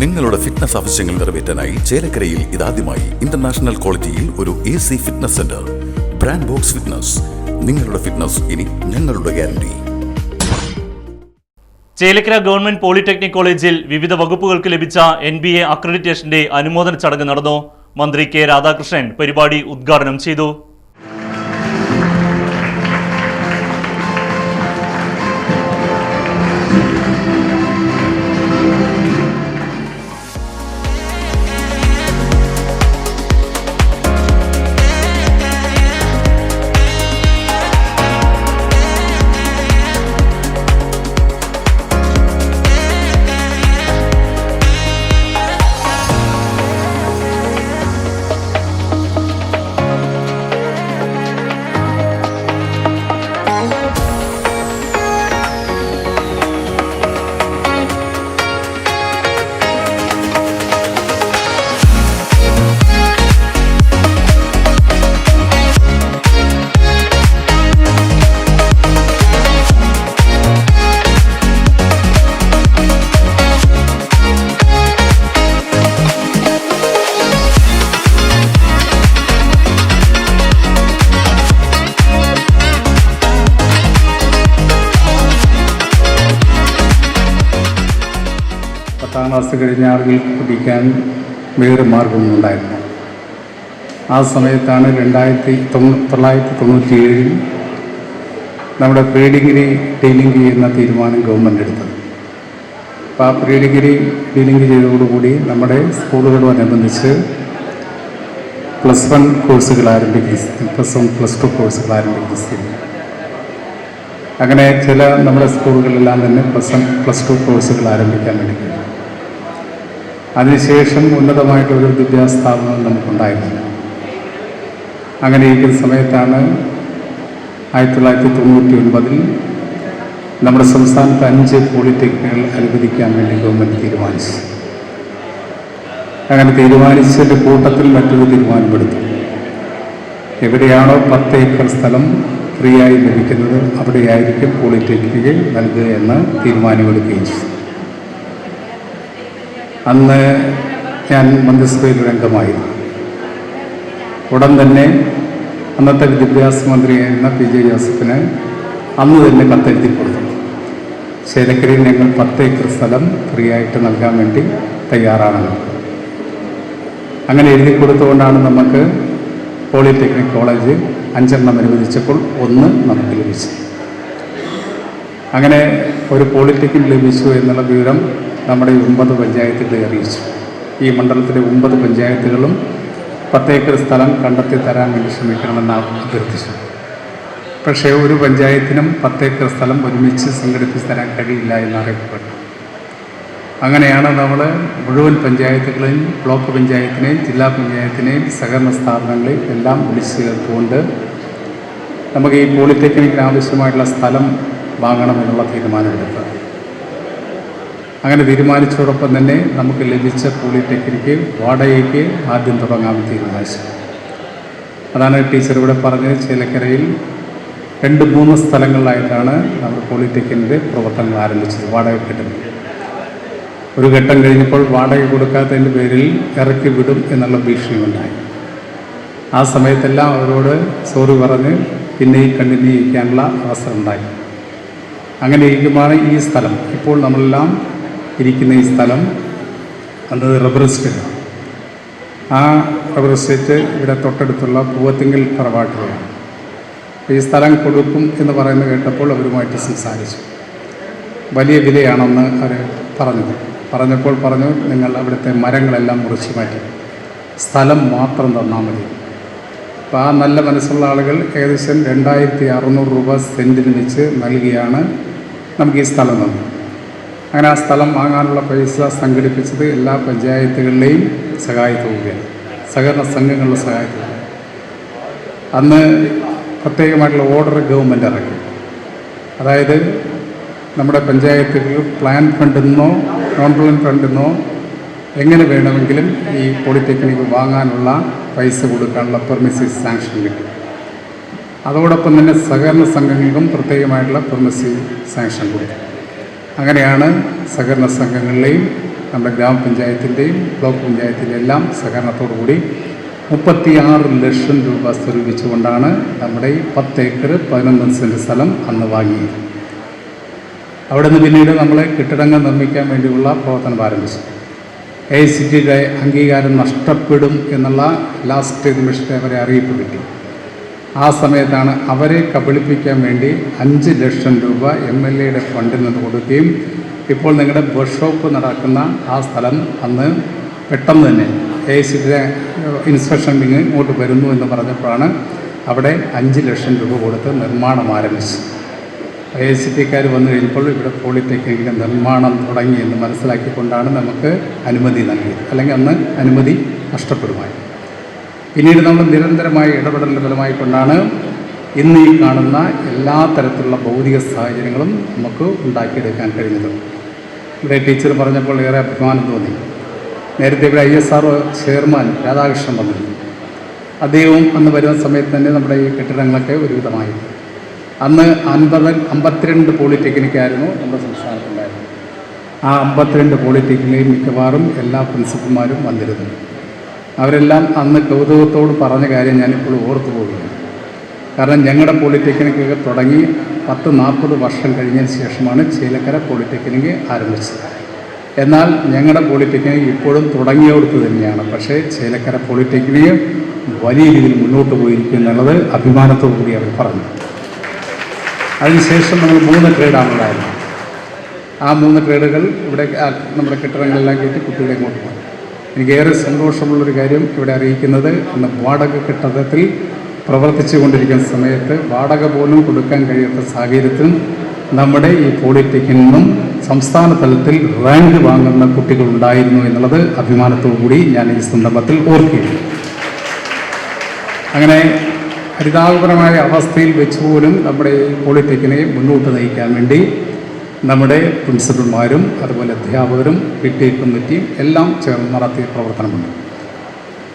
നിങ്ങളുടെ ഫിറ്റ്നസ് ആവശ്യങ്ങൾ നിറവേറ്റാനായി ചേലക്കരയിൽ ഇതാദ്യമായി ഇന്റർനാഷണൽ ക്വാളിറ്റിയിൽ ഒരു A C fitness centre brand box fitness നിങ്ങളുടെ ഫിറ്റ്നസ് ഇനി ഞങ്ങളുടെ ഗ്യാരണ്ടി ചേലക്കര ഗവൺമെന്റ് പോളിടെക്നിക് കോളേജിൽ വിവിധ വകുപ്പുകൾക്ക് ലഭിച്ച എൻ ബി എ അക്രഡിറ്റേഷന്റെ അനുമോദന ചടങ്ങ് നടന്നു. മന്ത്രി കെ രാധാകൃഷ്ണൻ പരിപാടി ഉദ്ഘാടനം ചെയ്തു. പത്താം ക്ലാസ് കഴിഞ്ഞ ആളുകൾക്ക് പഠിക്കാൻ വേറെ മാർഗമൊന്നും ഉണ്ടായിരുന്നു ആ സമയത്താണ് രണ്ടായിരത്തി തൊള്ളായിരത്തി തൊണ്ണൂറ്റി ഏഴിൽ നമ്മുടെ പ്രീ ഡിഗ്രി ഡീലിംഗ് ചെയ്യുന്ന തീരുമാനം ഗവൺമെന്റ് എടുത്തത്. അപ്പോൾ ആ പ്രീ ഡിഗ്രി ഡീലിംഗ് ചെയ്തതോടുകൂടി നമ്മുടെ സ്കൂളുകളോടനുബന്ധിച്ച് പ്ലസ് വൺ കോഴ്സുകൾ ആരംഭിക്കുന്ന പ്ലസ് വൺ പ്ലസ് ടു കോഴ്സുകൾ ആരംഭിക്കുന്ന അങ്ങനെ ചില നമ്മുടെ സ്കൂളുകളിലെല്ലാം തന്നെ പ്ലസ് വൺ പ്ലസ് ടു കോഴ്സുകൾ ആരംഭിക്കാൻ വേണ്ടി അതിനുശേഷം ഉന്നതമായിട്ടൊരു വിദ്യാഭ്യാസ സ്ഥാപനം നമുക്കുണ്ടായിരുന്നു. അങ്ങനെ ഇരിക്കുന്ന സമയത്താണ് ആയിരത്തി തൊള്ളായിരത്തി തൊണ്ണൂറ്റി ഒൻപതിൽ നമ്മുടെ സംസ്ഥാനത്ത് അഞ്ച് പോളിടെക്നിക്കുകൾ അനുവദിക്കാൻ വേണ്ടി ഗവൺമെന്റ് തീരുമാനിച്ചു. അങ്ങനെ തീരുമാനിച്ചതിന്റെ കൂട്ടത്തിൽ മറ്റൊരു തീരുമാനമെടുത്തു. എവിടെയാണോ പത്ത് ഏക്കർ സ്ഥലം ഫ്രീ ആയി ലഭിക്കുന്നത് അവിടെയായിരിക്കും പോളിടെക്നിക്ക് നൽകുക എന്ന് തീരുമാനമെടുക്കുകയും ചെയ്തു. അന്ന് ഞാൻ മന്ത്രിസഭയിൽ ഒരു അംഗമായിരുന്നു. ഉടൻ തന്നെ അന്നത്തെ വിദ്യാഭ്യാസ മന്ത്രിയായിരുന്ന പി ജെ ജോസഫിന് അന്ന് തന്നെ കത്തെഴുതി കൊടുത്തു. ശേലക്കരയിൽ ഞങ്ങൾ പത്ത് ഏക്കർ സ്ഥലം ഫ്രീ ആയിട്ട് നൽകാൻ വേണ്ടി തയ്യാറാണെന്ന് അങ്ങനെ എഴുതി കൊടുത്തുകൊണ്ടാണ് നമുക്ക് പോളിടെക്നിക് കോളേജ് അഞ്ചെണ്ണം അനുവദിച്ചപ്പോൾ ഒന്ന് നമുക്ക് ലഭിച്ചു അങ്ങനെ ഒരു പോളിടെക്നിക് ലഭിച്ചു എന്നുള്ള വിവരം നമ്മുടെ ഒമ്പത് പഞ്ചായത്തുകളെ അറിയിച്ചു. ഈ മണ്ഡലത്തിലെ ഒമ്പത് പഞ്ചായത്തുകളും പത്തേക്കർ സ്ഥലം കണ്ടെത്തി തരാൻ വേണ്ടി ശ്രമിക്കണമെന്ന് അഭ്യർത്ഥിച്ചു. പക്ഷേ ഒരു പഞ്ചായത്തിനും പത്തേക്കർ സ്ഥലം ഒരുമിച്ച് സംഘടിപ്പിച്ച് തരാൻ കഴിയില്ല എന്നറിയപ്പെട്ടു അങ്ങനെയാണ് നമ്മൾ മുഴുവൻ പഞ്ചായത്തുകളെയും ബ്ലോക്ക് പഞ്ചായത്തിനെയും ജില്ലാ പഞ്ചായത്തിനെയും സഹകരണ സ്ഥാപനങ്ങളെയും എല്ലാം വിളിച്ചു ചേർത്തുകൊണ്ട് നമുക്ക് ഈ പോളിടെക്നിക്കിന് ആവശ്യമായിട്ടുള്ള സ്ഥലം വാങ്ങണമെന്നുള്ള തീരുമാനമെടുത്തത്. അങ്ങനെ തീരുമാനിച്ചതോടൊപ്പം തന്നെ നമുക്ക് ലഭിച്ച പോളിടെക്നിക്ക് വാടകയ്ക്ക് ആദ്യം തുടങ്ങാൻ തീരുമാനിച്ചു. അതാണ് ടീച്ചർ ഇവിടെ പറഞ്ഞത്. ചേലക്കരയിൽ രണ്ട് മൂന്ന് സ്ഥലങ്ങളിലായിട്ടാണ് നമ്മൾ പോളിടെക്നിക്കിന്റെ പ്രവർത്തനങ്ങൾ ആരംഭിച്ചത് വാടക കിട്ടുന്നത് ഒരു ഘട്ടം കഴിഞ്ഞപ്പോൾ വാടക കൊടുക്കാത്തതിന്റെ പേരിൽ ഇറക്കി വിടും എന്നുള്ള ഭീഷണി ഉണ്ടായി. ആ സമയത്തെല്ലാം അവരോട് സോറി പറഞ്ഞ് പിന്നെയും കണ്ടിന്യൂ ചെയ്യിക്കാനുള്ള അവസരം ഉണ്ടായി. അങ്ങനെ ഇരിക്കുമ്പോൾ ഈ സ്ഥലം. ഇപ്പോൾ നമ്മളെല്ലാം ഇരിക്കുന്ന ഈ സ്ഥലം അത് റബ്ബർ എസ്റ്റേറ്റാണ് ആ റബ്ബർ എസ്റ്റേറ്റ് ഇവിടെ തൊട്ടടുത്തുള്ള പൂവത്തിങ്കൽ തറവാട്ടിലാണ് ഈ സ്ഥലം കൊടുക്കും എന്ന് പറയുന്നത് കേട്ടപ്പോൾ അവരുമായിട്ട് സംസാരിച്ചു. വലിയ വിലയാണെന്ന് അവർ പറഞ്ഞത്. പറഞ്ഞപ്പോൾ പറഞ്ഞു നിങ്ങൾ അവിടുത്തെ മരങ്ങളെല്ലാം മുറിച്ച് മാറ്റി. സ്ഥലം മാത്രം തന്നാൽ മതി. അപ്പോൾ ആ നല്ല മനസ്സുള്ള ആളുകൾ ഏകദേശം രണ്ടായിരത്തി അറുന്നൂറ് രൂപ സെന്റിന് വെച്ച് നൽകിയാണ് നമുക്ക് ഈ സ്ഥലം തന്നത്. അങ്ങനെ ആ സ്ഥലം വാങ്ങാനുള്ള പൈസ സംഘടിപ്പിച്ചത് എല്ലാ പഞ്ചായത്തുകളിലെയും സഹായത്തോടെയാണ് സഹകരണ സംഘങ്ങളുടെ സഹായത്തോടെ അന്ന് പ്രത്യേകമായിട്ടുള്ള ഓർഡർ ഗവൺമെന്റ് ഇറക്കി. അതായത് നമ്മുടെ പഞ്ചായത്തുകളിൽ പ്ലാൻ ഫണ്ടിൽ നോൺ പ്ലാൻ ഫണ്ടിൽ എങ്ങനെ വേണമെങ്കിലും ഈ പോളിടെക്നിക്ക് വാങ്ങാനുള്ള പൈസ കൊടുക്കാനുള്ള പെർമിസീവ് സാങ്ഷൻ കിട്ടി. അതോടൊപ്പം തന്നെ സഹകരണ സംഘങ്ങൾക്കും പ്രത്യേകമായിട്ടുള്ള പെർമിസീവ് സാങ്ഷൻ കൊടുത്തു. അങ്ങനെയാണ് സഹകരണ സംഘങ്ങളിലെയും നമ്മുടെ ഗ്രാമപഞ്ചായത്തിന്റെയും ബ്ലോക്ക് പഞ്ചായത്തിന്റെയും എല്ലാം സഹകരണത്തോടു കൂടി മുപ്പത്തിയാറ് ലക്ഷം രൂപ സ്വരൂപിച്ചുകൊണ്ടാണ് നമ്മുടെ പത്ത് ഏക്കർ പതിനൊന്ന് സെന്റ് സ്ഥലം അന്ന് വാങ്ങിയത്. അവിടെ നിന്ന് പിന്നീട് നമ്മൾ കെട്ടിടങ്ങൾ നിർമ്മിക്കാൻ വേണ്ടിയുള്ള പ്രവർത്തനം ആരംഭിച്ചു. എ സി ടിയുടെ അംഗീകാരം നഷ്ടപ്പെടും എന്നുള്ള ലാസ്റ്റ് നിമിഷത്തെ അവരെ അറിയിപ്പ് കിട്ടി. ആ സമയത്താണ് അവരെ കബളിപ്പിക്കാൻ വേണ്ടി അഞ്ച് ലക്ഷം രൂപ എം എൽ എയുടെ ഫണ്ടിൽ നിന്ന് കൊടുക്കുകയും ഇപ്പോൾ നിങ്ങളുടെ വർക്ക്ഷോപ്പ് നടക്കുന്ന ആ സ്ഥലം അന്ന് പെട്ടെന്ന് തന്നെ എ സി ഇൻസ്പെക്ഷൻ വിങ് ഇങ്ങോട്ട് വരുന്നു എന്ന് പറഞ്ഞപ്പോഴാണ് അവിടെ അഞ്ച് ലക്ഷം രൂപ കൊടുത്ത് നിർമ്മാണം ആരംഭിച്ചത്. എസ് സി ടിക്കാർ വന്നു കഴിഞ്ഞപ്പോൾ ഇവിടെ പോളിടെക്നിക്കിന്റെ നിർമ്മാണം തുടങ്ങി എന്ന് മനസ്സിലാക്കിക്കൊണ്ടാണ് നമുക്ക് അനുമതി നൽകിയത്. അല്ലെങ്കിൽ അന്ന് അനുമതി നഷ്ടപ്പെടുമായി പിന്നീട് നമ്മൾ നിരന്തരമായ ഇടപെടലിന്റെ ഫലമായി കൊണ്ടാണ് ഇന്ന് ഈ കാണുന്ന എല്ലാ തരത്തിലുള്ള ഭൗതിക സാഹചര്യങ്ങളും നമുക്ക് ഉണ്ടാക്കിയെടുക്കാൻ കഴിഞ്ഞത്. ഇവിടെ ടീച്ചർ പറഞ്ഞപ്പോൾ ഏറെ അഭിമാനം തോന്നി. നേരത്തെ ഇവിടെ I S R chairman Radhakrishnan പറഞ്ഞു അദ്ദേഹവും അന്ന് വരുന്ന സമയത്ത് തന്നെ നമ്മുടെ ഈ കെട്ടിടങ്ങളൊക്കെ ഒരുവിധമായി. അന്ന് അൻപത് അമ്പത്തിരണ്ട് പോളിടെക്നിക്കായിരുന്നു നമ്മുടെ സംസ്ഥാനത്തുണ്ടായിരുന്നത്. ആ അമ്പത്തിരണ്ട് പോളിടെക്നിക്കിലെയും മിക്കവാറും എല്ലാ പ്രിൻസിപ്പൽമാരും വന്നിരുന്നു. അവരെല്ലാം അന്ന് കൗതുകത്തോട് പറഞ്ഞ കാര്യം ഞാനിപ്പോൾ ഓർത്തു പോകുകയാണ് കാരണം ഞങ്ങളുടെ പോളിടെക്നിക്കൊക്കെ തുടങ്ങി പത്ത് നാൽപ്പത് വർഷം കഴിഞ്ഞതിന് ശേഷമാണ് ചേലക്കര പോളിടെക്നിക്ക് ആരംഭിച്ചത്. എന്നാൽ ഞങ്ങളുടെ പോളിടെക്നിക്ക് ഇപ്പോഴും തുടങ്ങിയവർക്ക് തന്നെയാണ്. പക്ഷേ ചേലക്കര പോളിടെക്നിക്ക് വലിയ രീതിയിൽ മുന്നോട്ട് പോയിരിക്കും എന്നുള്ളത് അഭിമാനത്തോടു കൂടി അവർ പറഞ്ഞു. അതിനുശേഷം നമ്മൾ മൂന്ന് ട്രേഡാണ് ഉണ്ടായിരുന്നത് ആ മൂന്ന് ട്രേഡുകൾ ഇവിടെ നമ്മുടെ കെട്ടിടങ്ങളെല്ലാം കയറ്റി കുട്ടികളെ പോയി എനിക്കേറെ സന്തോഷമുള്ളൊരു കാര്യം ഇവിടെ അറിയിക്കുന്നത്. അന്ന് വാടക കെട്ടിടത്തിൽ പ്രവർത്തിച്ചു കൊണ്ടിരിക്കുന്ന സമയത്ത് വാടക പോലും കൊടുക്കാൻ കഴിയാത്ത സാഹചര്യത്തിൽ നമ്മുടെ ഈ പോളിടെക്നിൽ സംസ്ഥാന തലത്തിൽ റാങ്ക് വാങ്ങുന്ന കുട്ടികളുണ്ടായിരുന്നു എന്നുള്ളത് അഭിമാനത്തോടു കൂടി ഞാൻ ഈ സന്ദർഭത്തിൽ ഓർക്കുകയാണ്. അങ്ങനെ ഹരിതാപരമായ അവസ്ഥയിൽ വെച്ചുപോലും നമ്മുടെ ഈ പോളിടെക്നിനെ മുന്നോട്ട് നയിക്കാൻ വേണ്ടി നമ്മുടെ പ്രിൻസിപ്പൽമാരും അതുപോലെ അധ്യാപകരും പി ടി കമ്മിറ്റിയും എല്ലാം ചേർന്ന് നടത്തിയ പ്രവർത്തനമുണ്ട്.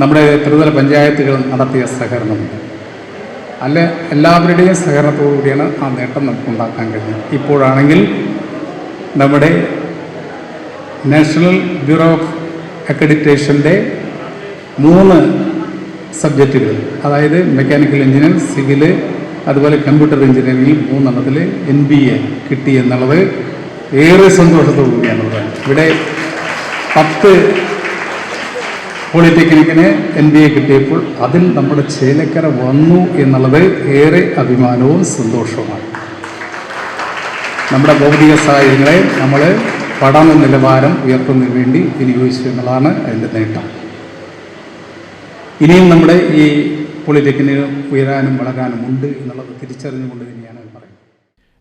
നമ്മുടെ ത്രിതല പഞ്ചായത്തുകൾ നടത്തിയ സഹകരണമുണ്ട്. അല്ല എല്ലാവരുടെയും സഹകരണത്തോടു കൂടിയാണ് ആ നേട്ടം നമുക്ക് ഉണ്ടാക്കാൻ കഴിഞ്ഞത് ഇപ്പോഴാണെങ്കിൽ നമ്മുടെ നാഷണൽ ബ്യൂറോ ഓഫ് അക്രഡിറ്റേഷന്റെ മൂന്ന് സബ്ജക്റ്റുകൾ അതായത് മെക്കാനിക്കൽ എഞ്ചിനീയർ സിവിൽ അതുപോലെ കമ്പ്യൂട്ടർ എഞ്ചിനീയറിംഗിൽ മൂന്നെണ്ണത്തിൽ എൻ ബി എ കിട്ടി എന്നുള്ളത് ഏറെ സന്തോഷത്തോടു കൂടിയാണുള്ളത് ഇവിടെ പത്ത് പോളിടെക്നിക്കിന് എൻ ബി എ കിട്ടിയപ്പോൾ അതിൽ നമ്മുടെ ചേലക്കര വന്നു എന്നുള്ളത് ഏറെ അഭിമാനവും സന്തോഷവുമാണ്. നമ്മുടെ ഭൗതിക സാഹചര്യങ്ങളെ നമ്മൾ പഠന നിലവാരം ഉയർത്തുന്നതിന് വേണ്ടി വിനിയോഗിച്ചു എന്നുള്ളതാണ് അതിന്റെ നേട്ടം. ഇനിയും നമ്മുടെ ഈ പോളിടെക്നിന് ഉയരാനും വളരാനും ഉണ്ട് എന്നുള്ളത് തിരിച്ചറിഞ്ഞുകൊണ്ട് തന്നെയാണ് പറയുന്നത്.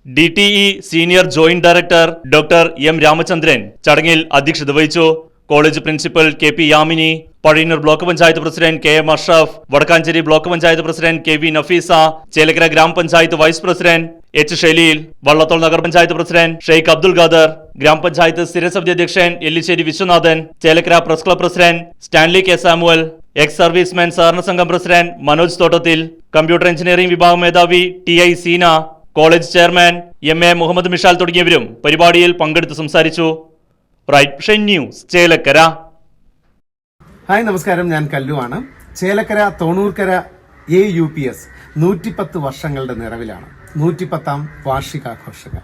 D T E senior joint director doctor M Ramachandran ചടങ്ങിൽ അധ്യക്ഷത വഹിച്ചു. College principal K P Yamini Pazhayannur block panchayat president K M Ashraf Vadakkanchery block panchayat president K V Nafeesa Chelakkara ഗ്രാമപഞ്ചായത്ത് vice president H Shaleel Vallathol നഗരപഞ്ചായത്ത് president Sheikh Abdul Khader ഗ്രാമപഞ്ചായത്ത് സ്ഥിരസമിതി അധ്യക്ഷൻ Ellissery Viswanathan Chelakkara press club president Stanley K Samuel ex serviceman സഹകരണ സംഘം president Manoj Thottathil computer engineering വിഭാഗം മേധാവി T I Seena college chairman M A Muhammad Mishal തുടങ്ങിയവരും പരിപാടിയിൽ പങ്കെടുത്ത് സംസാരിച്ചു. Right news Chelakkara. ഹായ് നമസ്കാരം. ഞാൻ കല്ലുവാണ് Chelakkara Thonoorkara A U P S നൂറ്റിപ്പത്ത് വർഷങ്ങളുടെ നിറവിലാണ്. നൂറ്റിപ്പത്താം വാർഷികാഘോഷങ്ങൾ.